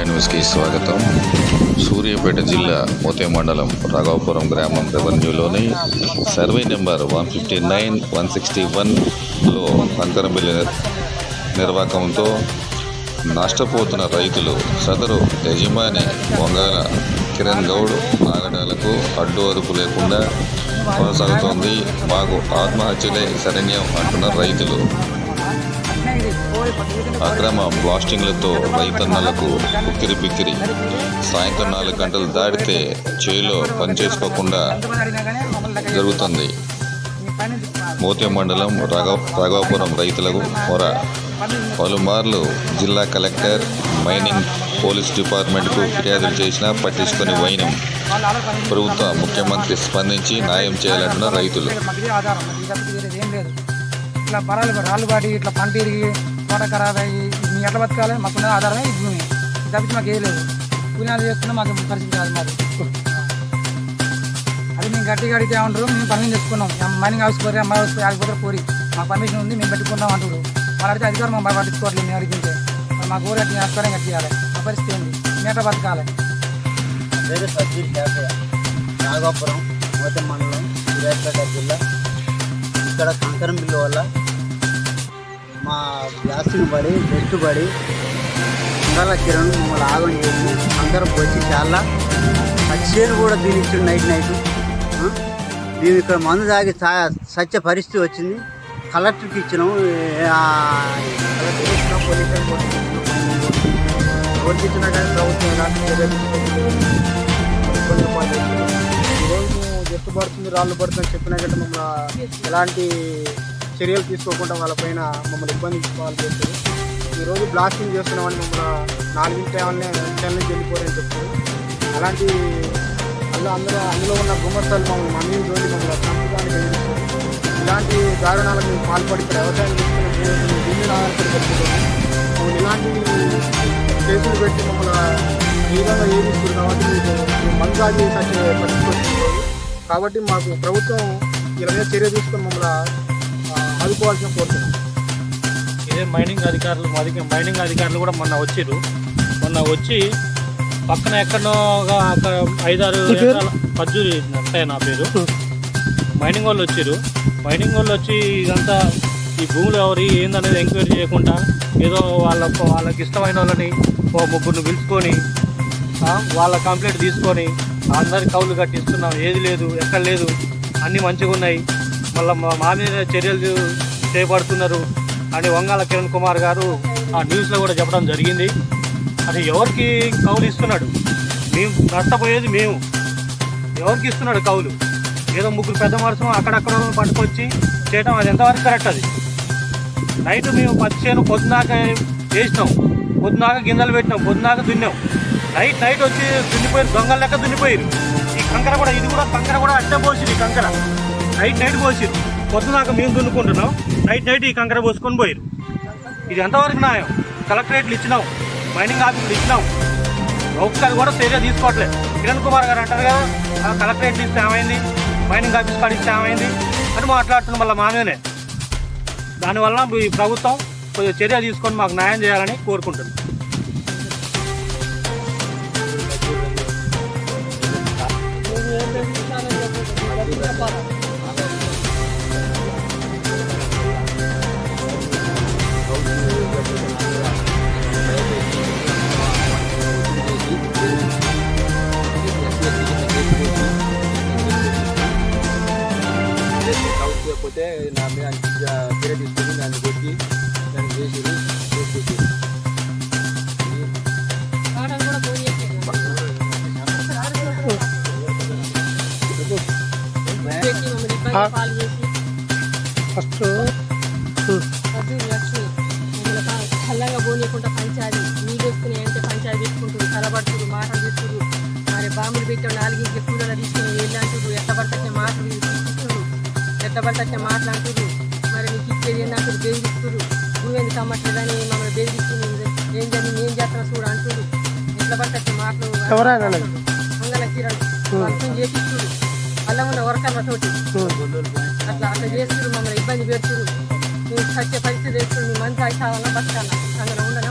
న్యూస్కి స్వాగతం. సూర్యాపేట జిల్లా మోతే మండలం రాఘవపురం గ్రామం రెవెన్యూలోని survey number one fifty nine one sixty వన్లో కంకర బిల్లు నిర్వాకంతో నష్టపోతున్న రైతులు సదరు యజమాని వంగాల కిరణ్ గౌడ్ నాగడాలకు అడ్డు అదుపు లేకుండా కొనసాగుతోంది. మాకు ఆత్మహత్యలే శరణ్యం అంటున్న రైతులు. అక్రమ బ్లాస్టింగ్లతో రైతన్నలకు ఉక్కిరి బిక్కిరి సాయంత్రం నాలుగు గంటలు దాటితే చేలో పనిచేసుకోకుండా జరుగుతుంది. మోతే మండలం రాఘవ రాఘవపురం రైతులకు మొర. పలుమార్లు జిల్లా కలెక్టర్ మైనింగ్ పోలీస్ డిపార్ట్మెంట్కు ఫిర్యాదులు చేసినా పట్టించుకొని వైనం. ప్రభుత్వ ముఖ్యమంత్రి స్పందించి న్యాయం చేయాలంటున్న రైతులు. ఇట్లా పరాలు రాళ్ళు పాటి ఇట్లా పంట తోట ఖరాబ్ అయ్యి మీ ఎట్లా బతకాలి మాకున్న ఆధారమే ఈ భూమి. తప్పించి మాకు వేయలేదు కూలీనాలు కూలినాలు చేసుకున్నా మాకు పరిస్థితి కాదు మాది. అది మేము గట్టిగా అడిగితే ఏమంటారు? మేము పర్మిషన్ తెచ్చుకున్నాం మైనింగ్ హౌస్ పోయి అమ్మాయి హౌస్ పోయి ఆగిపోతారు కోరి మాకు పర్మిషన్ ఉంది మేము పెట్టుకుంటాం అంటారు. వాళ్ళు అడిగితే అధికారం మేము పట్టించుకోవట్లేదు మేము అడిగితే మా మాకు ఊరు అట్లా ఆస్కారం కట్టియాలి ఆ పరిస్థితి ఏంది? మేము ఎట్లా బతకాలి. పేరు సజ్జీర్ క్యాఫే నాగాపురం మోత మండలం సూర్యాపేట జిల్లా. ఇక్కడ కంకరం బిల్లు వల్ల మా గ్యాస్ని పడి పెట్టుబడి కిరణ్ మమ్మల్ని ఆగం చేసి అందరం వచ్చి చాలా సచ్చేను కూడా దీని నైట్ నైట్. మేము ఇక్కడ మందు తాగి సత్య పరిస్థితి వచ్చింది. కలెక్టర్కి ఇచ్చినాము. ఎవరికి ఇచ్చినా కానీ ప్రభుత్వం ఈరోజు జట్టు పడుతుంది రాళ్ళు పడుతుంది చెప్పినా కంటే మమ్మల్ని. ఎలాంటి చర్యలు తీసుకోకుండా వాళ్ళపైన మమ్మల్ని ఇబ్బంది పాలు చేస్తారు ఈరోజు బ్లాస్టింగ్ చేస్తున్నామని మమ్మల్ని నాలుగింటి ఏమన్నా ఇంటి నుంచి వెళ్ళిపోరని చెప్తారు అలాంటి అందులో అందులో అందులో ఉన్న గుమ్మస్తాలు మమ్మల్ని మమ్మీ రోజు మమ్మల్ని చంపడానికి ఎదురుస్తారు ఇలాంటి దారుణాలకు మేము పాల్పడి ఇక్కడ వ్యవసాయం చేసుకునే భూములను దీన్ని ఆధారపడి మమ్మల్ని ఇలాంటి కేసులు పెట్టి మమ్మల్ని ఈ విధంగా ఏమిస్తుంది కాబట్టి మీకు మందు తాగి సచ్చి కాబట్టి మాకు ప్రభుత్వం ఇలా చర్య తీసుకొని మమ్మల్ని ఆ, ఆదుకోవాల్సిన కోరుతున్నాం ఇదే మైనింగ్ అధికారులు మాది మైనింగ్ అధికారులు కూడా మొన్న వచ్చిర్రు. మొన్న వచ్చి పక్కన ఎక్కడో ఒక ఐదారు ఎకరాల పజ్జూరి అంటే నా పేరు. మైనింగ్ వాళ్ళు వచ్చిర్రు. మైనింగ్ వాళ్ళు వచ్చి ఇదంతా ఈ భూములు ఎవరి ఏందనేది ఎంక్వైరీ చేయకుండా ఏదో వాళ్ళ వాళ్ళకి ఇష్టమైన వాళ్ళని ఓ ముగ్గురిని పిలుచుకొని వాళ్ళ కంప్లైంట్ తీసుకొని అందరి కౌలు కట్టిస్తున్నాం. ఏది లేదు ఎక్కడ లేదు అన్నీ మంచిగా ఉన్నాయి మళ్ళీ మా మీద చర్యలు చేపడుతున్నారు అని వంగాల కిరణ్ కుమార్ గారు ఆ న్యూస్లో కూడా చెప్పడం జరిగింది. అది ఎవరికి కౌలు ఇస్తున్నాడు? మేము నష్టపోయేది మేము. ఎవరికి ఇస్తున్నాడు కౌలు? ఏదో ముగ్గురు పెద్ద మనుషులు అక్కడక్కడ పట్టుకొచ్చి చేయడం అది ఎంతవరకు కరెక్ట్ అది? నైట్ మేము పచ్చి చేను పొద్దునాక చేసినాం పొద్దునాక గింజలు పెట్టినాం. పొద్దునాక దున్నాం. నైట్ నైట్ వచ్చి దున్నిపోయారు దొంగల లెక్క దున్నిపోయారు ఈ కంకర కూడా ఇది కూడా కంకర కూడా అట్టే పోసింది కంకర. నైట్ నైట్ పోసిరు పొద్దునాక మేము దున్నుకుంటున్నాం. నైట్ నైట్ ఈ కంకర పోసుకొని పోయిరు ఇది ఎంతవరకు న్యాయం? కలెక్టరేట్లు ఇచ్చినాం. మైనింగ్ ఆఫీసులు ఇచ్చినాం. ఒక్కరు కూడా చర్య తీసుకోవట్లేదు. కిరణ్ కుమార్ గారు అంటారు కదా కలెక్టరేట్లు ఇస్తే ఏమైంది? మైనింగ్ ఆఫీస్ కాడ ఇస్తే ఏమైంది? అని మాట్లాడుతున్న మళ్ళీ మామేనే దానివల్ల ఈ ప్రభుత్వం కొద్దిగా చర్య తీసుకొని మాకు న్యాయం చేయాలని కోరుకుంటున్నాం. కాకపోతే నా మీద చర్య తీసుకొని దాన్ని కొట్టి దాన్ని చేసి చేసి ఫస్ట్ చల్లగా పోనీయకుండా పంచాది నీళ్ళు వస్తున్నాయి అంటే పంచాయతీ పెట్టుకుంటారు తలబడుతురు మాటలు చెప్తురు మరి బాంబులు పెట్టాం నాలుగింటి కూలర్ తీసుకుని వెళ్ళి అంటారు ఎట్ట పడితే మాటలు తీసుకుంటారు ఎట్ట పడితే మాట్లాడుతురు మరి నీకు ఇచ్చేది ఏంటంటారు బెదిరిస్తురు నువ్వెందుకు అమ్మట్లేదని మమ్మల్ని బెదిరిస్తు ఏం జరిగింది? ఏం చేస్తున్నా చూడు అంటారు ఎట్లా పడితే మాటలు మంగళ కిరణ్ వర్షం చేపిస్తురు అలా ఉన్న వర్కర్లతోటి అట్లా అట్లా చేస్తున్నారు మమ్మల్ని ఇబ్బంది పెడుతున్నారు నువ్వు సత్య పరిస్థితి నీ మంచి అయితే బతకాలా? అందులో ఉండనే